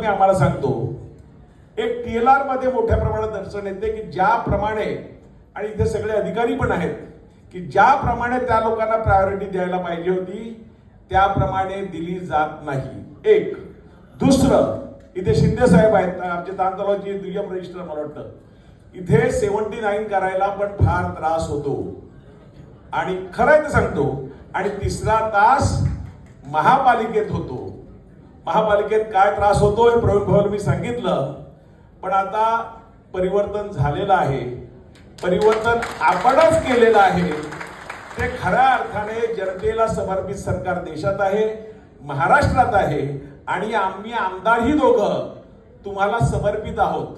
मी आम्हाला सांगतो एक टीएलआरमध्ये मोठ्या प्रमाणात अडचण येते की ज्याप्रमाणे आणि इथे सगळे अधिकारी पण आहेत की ज्याप्रमाणे त्या लोकांना प्रायोरिटी द्यायला पाहिजे होती त्याप्रमाणे दिली जात नाही. एक. दुसरं इथे शिंदे साहेब आहेत आमचे तांतलाची दुय्यम रजिस्टर मला वाटतं. इथे सेव्हन्टी नाईन करायला पण फार त्रास होतो. आणि खरं ते सांगतो आणि तिसरा तास महापालिकेत होतो. महापालिकेत काय त्रास होतोय प्रवीण भवन मी सांगितलं पण आता परिवर्तन झालेलं आहे. परिवर्तन आपणच केलेलं आहे. ते खऱ्या अर्थाने जनतेला समर्पित सरकार देशात आहे महाराष्ट्रात आहे आणि आम्ही आमदारही दोघं तुम्हाला समर्पित आहोत.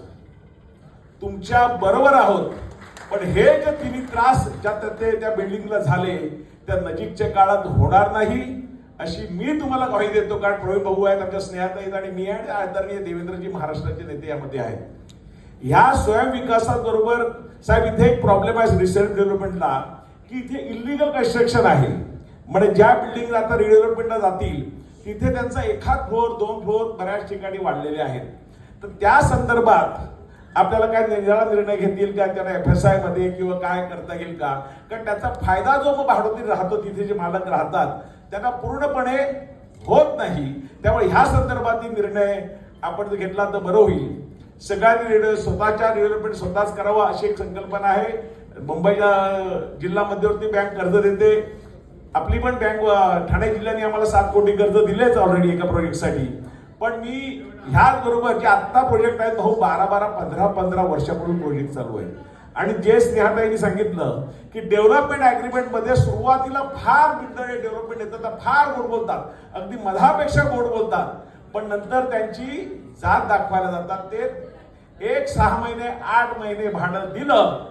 तुमच्या बरोबर आहोत. पण हे जे तिन्ही त्रास ज्या त्या- ते त्या बिल्डिंगला झाले त्या नजीकच्या काळात होणार नाही. अशी मी तुम्हाला ग्वाही देतो कारण प्रवीण भाऊ आहेत आमच्या स्नेहात आहेत आणि मी आणि आदरणीय देवेंद्रजी महाराष्ट्राचे नेते यामध्ये आहेत. ह्या स्वयंविकासाबरोबर साहेब इथे एक प्रॉब्लेम आहे रिसर्च डेव्हलपमेंटला की इथे इलिगल कन्स्ट्रक्शन आहे. म्हणजे ज्या बिल्डिंगला आता रिडेव्हलपमेंटला जातील तिथे त्यांचा एखाद फ्लोअर दोन फ्लोअर बऱ्याच ठिकाणी वाढलेले आहेत. तर त्या संदर्भात आपल्याला काय निराळा निर्णय घेतील का? त्यांना एफ एस आयमध्ये किंवा काय करता येईल का? कारण त्याचा फायदा जो मग राहतो तिथे जे मालक राहतात त्यांना पूर्णपणे होत नाही. त्यामुळे ह्या संदर्भातील निर्णय आपण जर घेतला तर बरं होईल. सगळ्यांनी निर्णय स्वतःच्या डेव्हलपमेंट स्वतःच करावा अशी एक संकल्पना आहे. मुंबईला जिल्हा मध्यवर्ती बँक कर्ज देते. आपली पण बँक ठाणे जिल्ह्याने आम्हाला सात कोटी कर्ज दिलेच ऑलरेडी एका प्रोजेक्टसाठी पण मी ह्याच बरोबर जे आत्ता प्रोजेक्ट आहेत भाऊ बारा बारा पंधरा पंधरा वर्षापूर्वी प्रोजेक्ट चालू आहे. आणि जे स्नेहाताईंनी सांगितलं की डेव्हलपमेंट अग्रीमेंटमध्ये सुरुवातीला फार बिंदळे डेव्हलपमेंट येतात तर फार गोड बोलतात. अगदी मधापेक्षा गोड बोलतात. पण नंतर त्यांची जात दाखवायला जातात. ते एक सहा महिने आठ महिने भाडं दिलं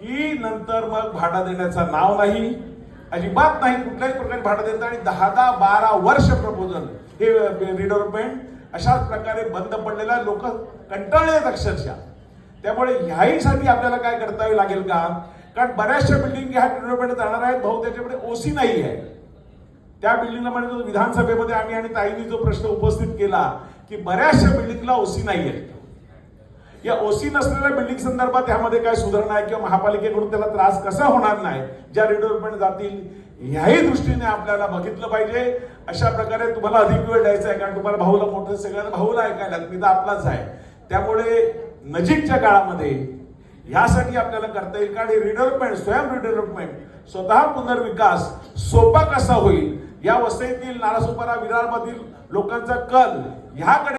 की नंतर मग भाडा देण्याचं नाव नाही. अजिबात नाही कुठल्याही प्रकारे भाडं देत आणि दहा दहा बारा वर्ष प्रपोजल हे रिडेव्हलपमेंट अशाच प्रकारे बंद पडलेला लोक कंटाळलेत अक्षरशः. त्यामुळे ह्याहीसाठी आपल्याला काय करता लागेल का? कारण बऱ्याचशा बिल्डिंग ह्या रिडेव्हलपमेंट जाणार आहेत भाऊ त्याच्याकडे ओसी नाही आहे. त्या बिल्डिंगला म्हणजे विधानसभेमध्ये आम्ही आणि ताईंनी जो प्रश्न उपस्थित केला की बऱ्याचशा बिल्डिंगला ओसी नाही आहे. या ओसी नसलेल्या बिल्डिंग संदर्भात यामध्ये काय सुधारणा आहे किंवा महापालिकेकडून त्याला त्रास कसा होणार नाही ज्या रिडेव्हलपमेंट जातील ह्याही दृष्टीने आपल्याला बघितलं पाहिजे. अशा प्रकारे तुम्हाला अधिक वेळ द्यायचा आहे कारण तुम्हाला भाऊला मोठं सगळ्यांना भाऊला ऐकायला मी तर आपलाच आहे. त्यामुळे नजीकच्या काळामध्ये ह्यासाठी आपल्याला करता येईल कारण रिडेव्हलपमेंट स्वयं रिडेव्हलपमेंट स्वतः पुनर्विकास सोपा कसा होईल या वसईतील नालासोपारा विरारमधील लोकांचा कल ह्याकडे